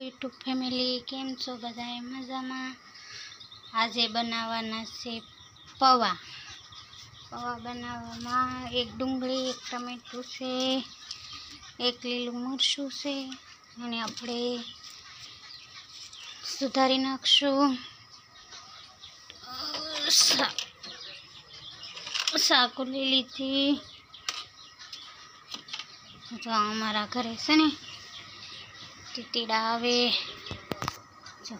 YouTube family, કેમ છો બધાએ મજામાં? આજે બનાવવાના છે પૌવા. પૌવા બનાવવામાં એક ડુંગળી, એક ટમેટું છે, એક લીલું મરચું છે, અને આપણે સુધારી નાખશું. સા, શાકો લઈ લીધી જો અમારા ઘરે છે ને ટીટીડા આવે. જો.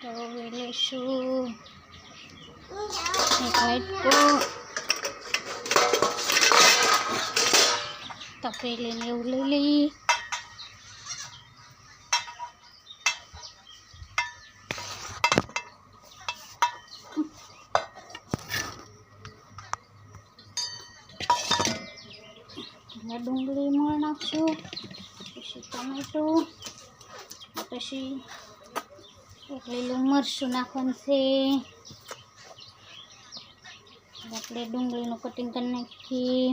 તો લઈશું વાટકો તપેલીને એવું લઈ લઈએ એટલે ડુંગળી મોળ નાખશું પછી ટમેટું પછી એક લીલું મરચું નાખવાનું છે. આપણે ડુંગળીનું કટિંગ કરી નાખીએ.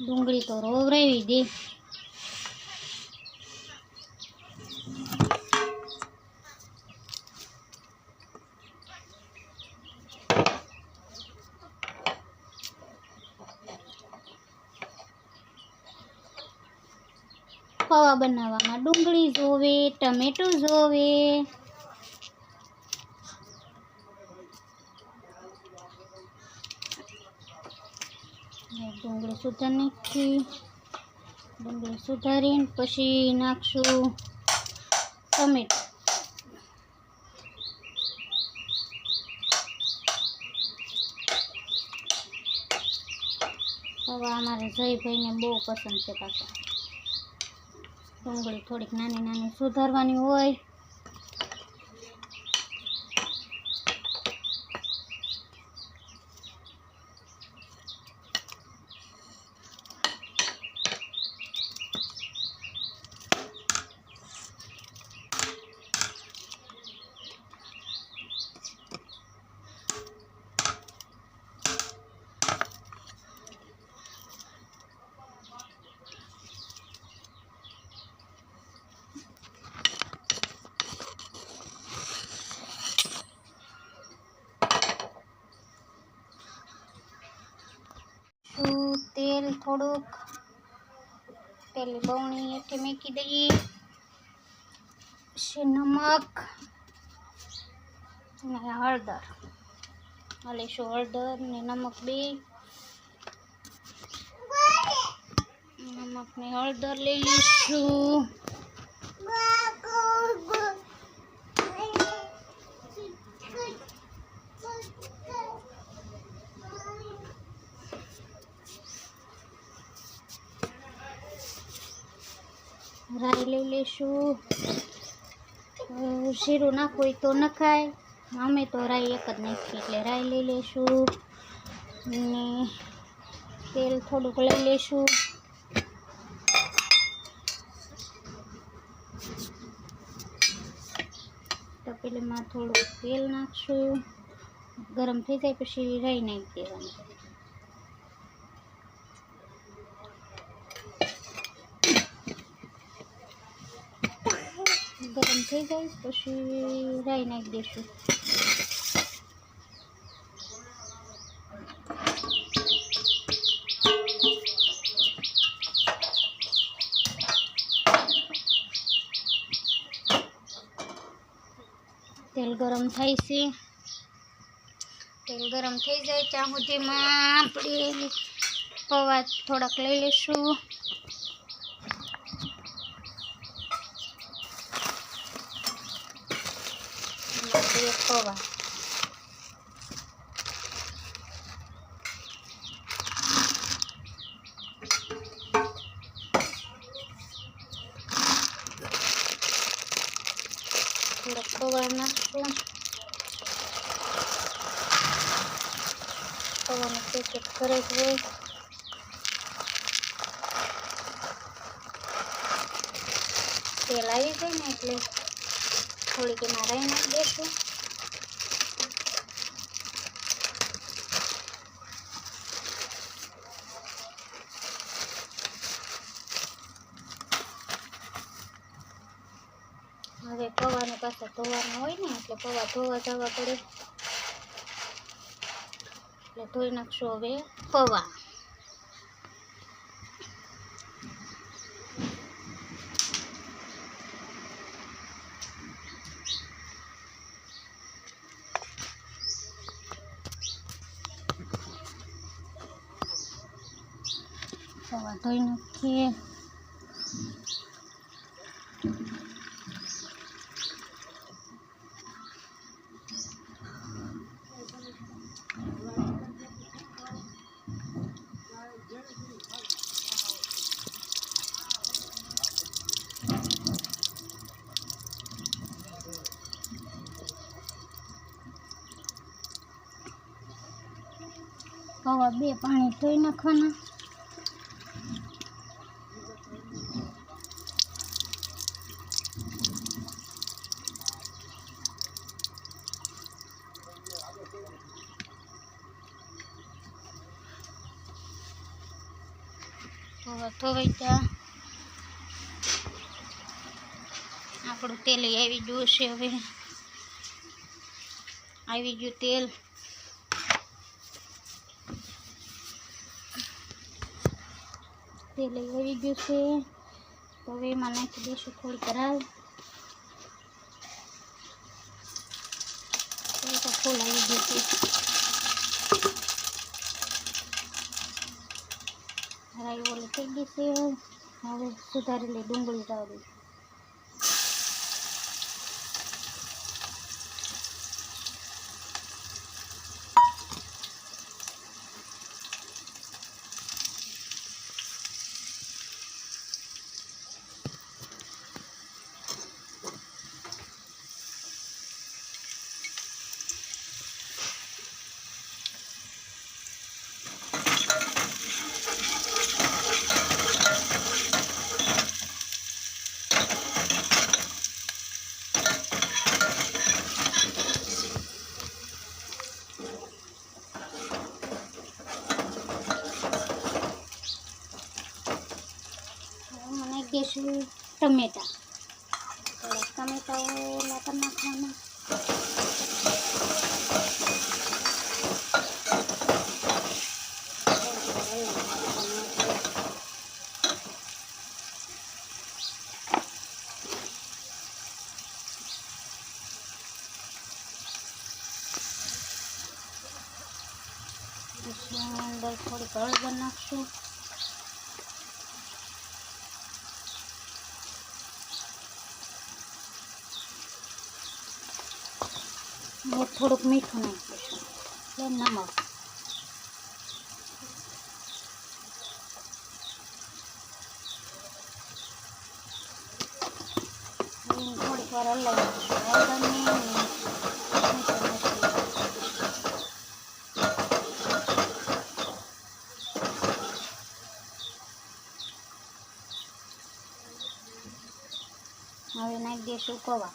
ડુંગળી તો રોવરાવી દે. પૌવા બનાવવામાં ડુંગળી જોવે, ટમેટું જોવે. ડુંગળી સુધારી નાખી. ડુંગળી સુધારીને પછી નાખશું ટમેટું. પૌવા અમારે જયભાઈને બહુ પસંદ છે પાછા ડુંગળી થોડીક નાની નાની સુધારવાની હોય તો તેલ થોડુંક. પેલી બવણી હેઠે મેકી દઈએ. પછી નમક. અને હળદર. લઈશું હળદર ને નમક બે. નમક ને હળદર લઈ લઈશું. રાઈ લઈ લઈશું. શીરું નાખવું તો નખાય. અમે તો રાઈ એક જ નાખીએ એટલે રાઈ લઈ લઈશું. ને તેલ થોડુંક લઈ લઈશું. તપેલીમાં થોડુંક તેલ નાખશું. ગરમ થઈ જાય પછી રાઈ નાખી દેવાની. ગરમ થઈ જાય, પછી રાઈ નાખી દઈશું. તેલ ગરમ થાય છે. તેલ ગરમ થઈ જાય ત્યાં સુધીમાં આપણે પૌવા થોડાક લઈ લઈશું. y escoba. La escoba en azul. Escoba no sé qué crees, પેલાવી છે ને એટલે થોડીક એમાં નાખી દેશું પાસે ધોવાનું હોય ને, એટલે પૌવા ધોવા જવા પડે. એટલે ધોઈ નાખશું હવે પૌવા પૌવા ધોઈ નાખીએ. પૌવા બે પાણી ધોઈ નાખવાના. ધોવાઈ ગયા. આપણું તેલ આવી ગયું છે હવે. આવી ગયું તેલ. તેલ આવી ગયું છે. તો હવે એમાં નાખી દઈશું થોડીક રાઈ. ફૂલ આવી ગયું છે. રાઈ ઓલી થઈ ગઈ છે. હવે સુધારેલી ડુંગળી જવા દઈશું હવે મને ટમેટા. થોડાક ટમેટા નાખવાના. અંદર થોડીક હળદર નાખશું. ને થોડુંક મીઠું નાખીશું એટલે નમક થોડીક વાર નાખી હવે નાખી દઈશું પૌવા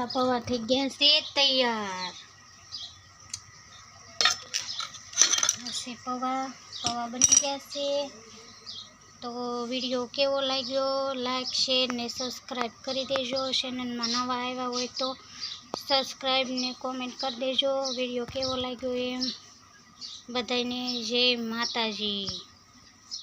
આપણા પૌવા થઈ ગયા છે, તૈયાર. હશે પૌવા પૌવા બની ગયા છે. તો વીડિયો કેવો લાગ્યો? લાઈક શેર ને સબસ્ક્રાઈબ કરી દેજો. ચેનલમાં નવા આવ્યા હોય તો સબસ્ક્રાઈબ ને કોમેન્ટ કરી દેજો. વીડિયો કેવો લાગ્યો એમ? બધાને જય માતાજી.